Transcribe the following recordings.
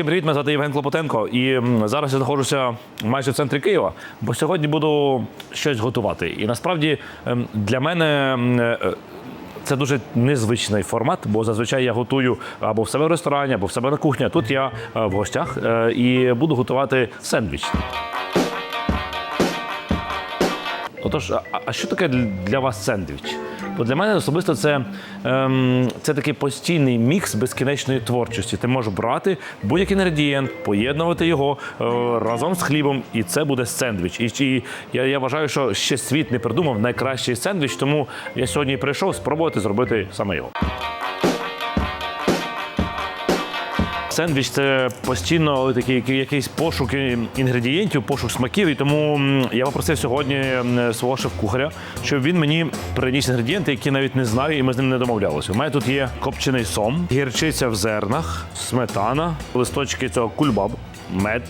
Всім привіт, мене звати Євген Клопотенко. І зараз я знаходжуся майже в центрі Києва, бо сьогодні буду щось готувати. І насправді ем, для мене. е, Це дуже незвичний формат, бо зазвичай я готую або в себе в ресторані, або в себе на кухні. Тут я е, в гостях е, і буду готувати сендвіч. Отож, а що таке для вас сендвіч? Бо для мене особисто це, ем, це такий постійний мікс безкінечної творчості. Ти можеш брати будь-який інгредієнт, поєднувати його е, разом з хлібом, і це буде сендвіч. І, і я, я вважаю, що ще світ не придумав найкращий сендвіч, тому я сьогодні прийшов спробувати зробити саме його. Сендвіч це постійно такий якийсь пошук інгредієнтів, пошук смаків. І тому я попросив сьогодні свого шеф-кухаря, щоб він мені приніс інгредієнти, які навіть не знаю, і ми з ним не домовлялися. У мене тут є копчений сом, гірчиця в зернах, сметана, листочки цього кульбаб, мед.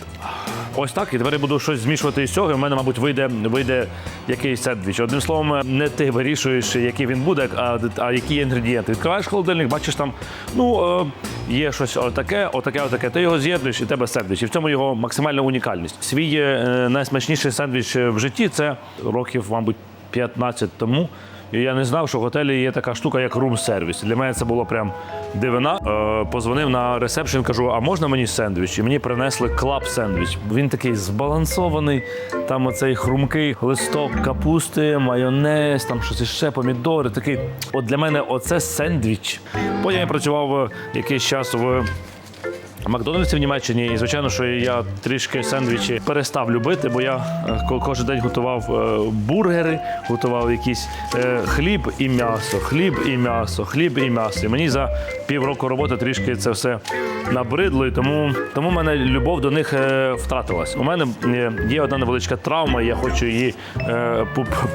Ось так, і тепер я буду щось змішувати із цього. і в мене, мабуть, вийде, вийде якийсь сендвіч. Одним словом, не ти вирішуєш, який він буде, а, а які є інгредієнти. Відкриваєш холодильник, бачиш там, ну е, є щось отаке, отаке, отаке. Ти його з'єднуєш і тебе сендвіч. І в цьому його максимальна унікальність. Свій е, найсмачніший сендвіч в житті це років, мабуть, 15 тому. І я не знав, що в готелі є така штука, як рум-сервіс. Для мене це було прям дивина. Е, позвонив на ресепшн, кажу, а можна мені сендвіч? І мені принесли клаб сендвіч. Він такий збалансований. Там оцей хрумкий листок капусти, майонез, там щось іще, помідори. Такий, от для мене оце сендвіч. Потім я працював е, якийсь час в Макдональдсі в Німеччині, і звичайно, що я трішки сендвічі перестав любити, бо я е, кожен день готував е, бургери, готував якийсь е, хліб і м'ясо, хліб і м'ясо, хліб і м'ясо. І мені за півроку роботи трішки це все набридло, і тому, тому в мене любов до них втратилась. У мене є одна невеличка травма, і я хочу її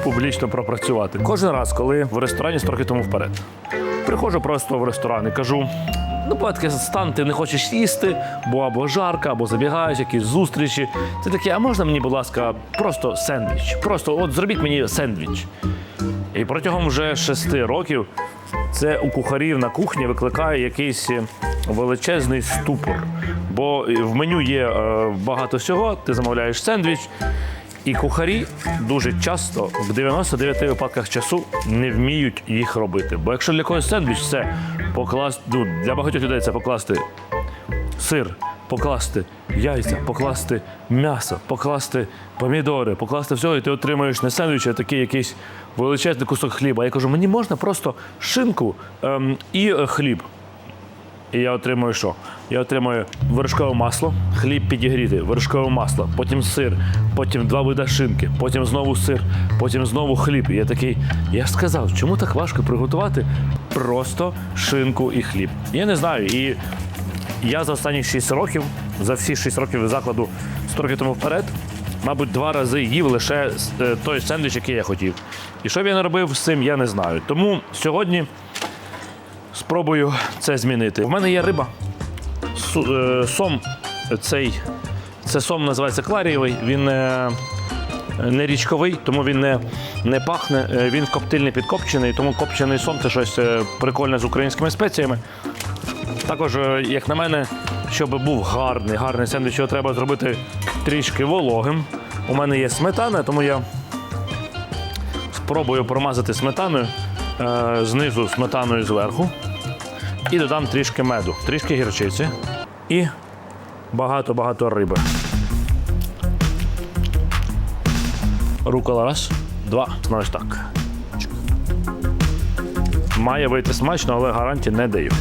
публічно пропрацювати. Кожен раз, коли в ресторані трохи тому вперед. Приходжу просто в ресторан і кажу: ну, буває таке стан, ти не хочеш їсти, бо або жарко, або забігаєш, якісь зустрічі. Ти такий, а можна мені, будь ласка, просто сендвіч? Просто от зробіть мені сендвіч. І протягом вже шести років це у кухарів на кухні викликає якийсь е, величезний ступор. Бо в меню є е, багато всього, ти замовляєш сендвіч, і кухарі дуже часто в 99 випадках часу не вміють їх робити. Бо якщо для когось сендвіч це покласти, ну, для багатьох людей це покласти сир, покласти яйця, покласти м'ясо, покласти помідори, покласти всього, і ти отримаєш не сендвіч, а такий якийсь величезний кусок хліба. Я кажу, мені можна просто шинку ем, і е, хліб. І я отримую що? Я отримую вершкове масло, хліб підігріти, вершкове масло, потім сир, потім два вида шинки, потім знову сир, потім знову хліб. І я такий, я ж сказав, чому так важко приготувати просто шинку і хліб? Я не знаю. І я за останні 6 років, за всі 6 років закладу 100 років тому вперед, мабуть, два рази їв лише е, той сендвіч, який я хотів. І що б я не робив з цим, я не знаю. Тому сьогодні спробую це змінити. В мене є риба. Е, Сом цей. Це сом називається кларієвий. Він е, не річковий, тому він не, не пахне. Е, Він коптильний підкопчений, тому копчений сом це щось прикольне з українськими спеціями. Також, як на мене, щоб був гарний, гарний сендвіч, його треба зробити трішки вологим. У мене є сметана, тому я спробую промазати сметаною знизу сметаною зверху. І додам трішки меду, трішки гірчиці і багато-багато риби. Рукола раз, два. Ну, ось так. Має вийти смачно, але гарантії не даю.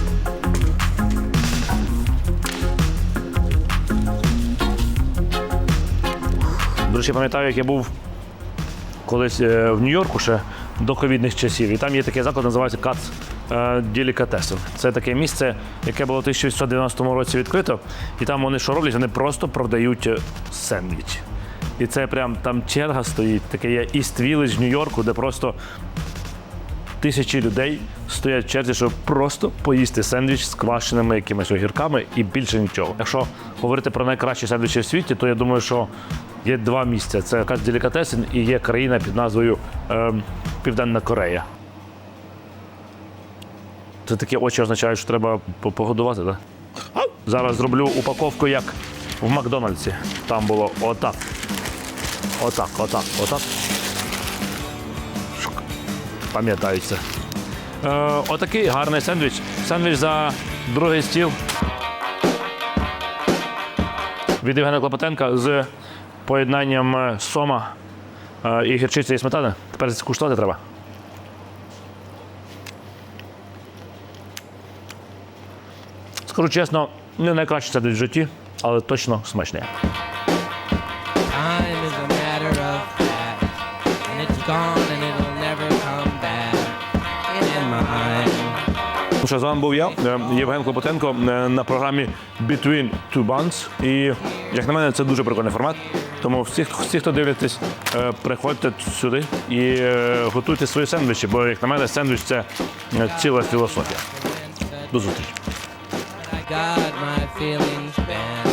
До речі, пам'ятаю, як я був колись е, в Нью-Йорку ще до ковідних часів. І там є такий заклад, називається Кац Ділікатесен. Це таке місце, яке було в 1890 році відкрито. І там вони що роблять? Вони просто продають е, сендвіч. І це прям там черга стоїть. Таке є Іст Вілледж Нью-Йорку, де просто тисячі людей стоять в черзі, щоб просто поїсти сендвіч з квашеними якимись огірками і більше нічого. Якщо говорити про найкращі сендвічі в світі, то я думаю, що є два місця: це якась делікатесен і є країна під назвою ем, Південна Корея. Це такі очі означають, що треба погодувати, так? Зараз зроблю упаковку, як в Макдональдсі. Там було отак. Отак, отак, отак. Шук. Пам'ятаю це. Е, отакий гарний сендвіч. Сендвіч за другий стіл. Від Євгена Клопотенка з поєднанням е, сома е, і гірчиці і сметани. Тепер скуштувати треба. Скажу чесно, не найкраще сендвіч в житті, але точно що, з вами був я, е, Євген Клопотенко, е, на програмі Between Two Buns. І, як на мене, це дуже прикольний формат. Тому всі, всі хто дивитесь, е, приходьте сюди і готуйте свої сендвічі, бо, як на мене, сендвіч це ціла філософія. До зустрічі. got my feelings bad.